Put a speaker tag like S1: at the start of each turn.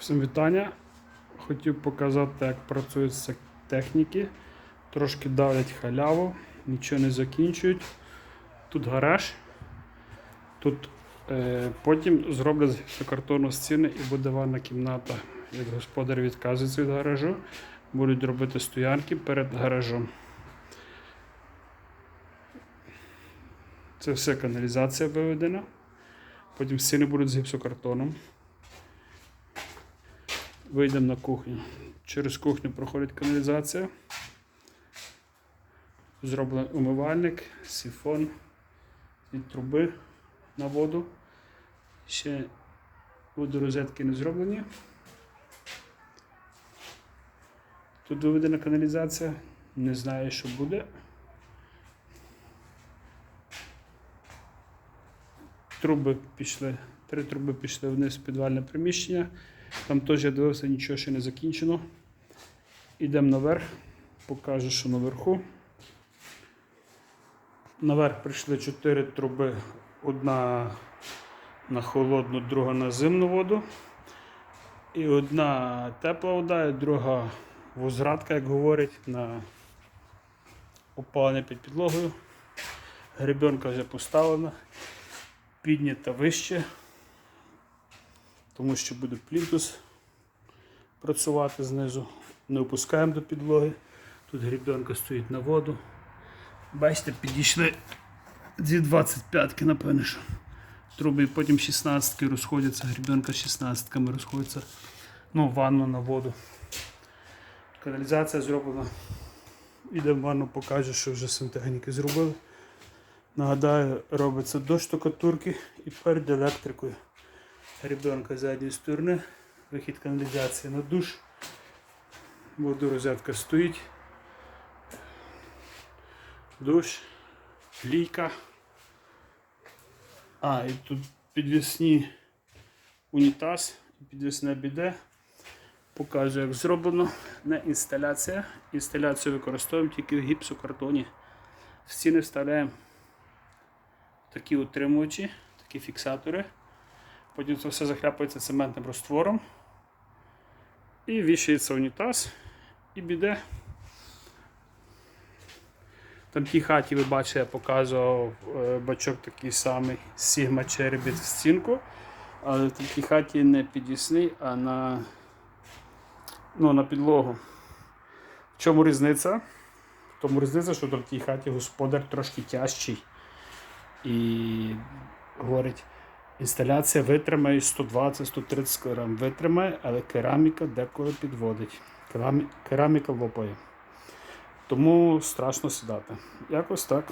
S1: Всім вітання. Хотів показати, як працюють техніки. Трошки давлять халяву, нічого не закінчують. Тут гараж. Тут е, потім зроблять гіпсокартонну стіни і буде ванна кімната. Як господар відказується від гаражу, будуть робити стоянки перед гаражом. Це все каналізація виведена. Потім стіни будуть з гіпсокартоном. Вийдемо на кухню. Через кухню проходить каналізація. Зроблений умивальник, сифон від труби на воду. Ще водорозетки не зроблені. Тут виведена каналізація. Не знаю, що буде. Труби пішли, три труби пішли вниз в підвальне приміщення. Там теж я дивився, нічого ще не закінчено. Йдемо наверх, покажу, що наверху. Наверх прийшли чотири труби. Одна на холодну, друга на зимну воду. І одна тепла вода, і друга возвратка, як говорять, на опалення під підлогою. Гребенка вже поставлена, піднята вище тому що буде плінтус працювати знизу. Не опускаємо до підлоги. Тут грібенка стоїть на воду. Бачите, підійшли дві 25-ки, напевно. що. Труби, потім 16-ки розходяться, грібенка з 16-ками розходиться. Ну, ванну на воду. Каналізація зроблена. Ідемо в ванну, покажу, що вже сантехніки зробили. Нагадаю, робиться до штукатурки і перед електрикою ребенка з задньої сторони, вихід каналізації на душ, водорозетка стоїть, душ, лійка. А, і тут підвісні унітаз, підвісне біде. Показую, як зроблено. Не інсталяція. Інсталяцію використовуємо тільки в гіпсокартоні. В стіни вставляємо такі утримувачі, такі фіксатори. Потім це все захляпується цементним розтвором. І вішається унітаз і біде. Там тій хаті, ви бачите, я показував е, бачок такий самий Sigma Cherry в стінку. Але в тій хаті не підвісний, а на, ну, на підлогу. В чому різниця? В тому різниця, що в тій хаті господар трошки тяжчий. І говорить. Інсталяція витримає 120-130 кг. Витримає, але кераміка деколи підводить. Керамі- Кераміка лопає. Тому страшно сідати. Якось так.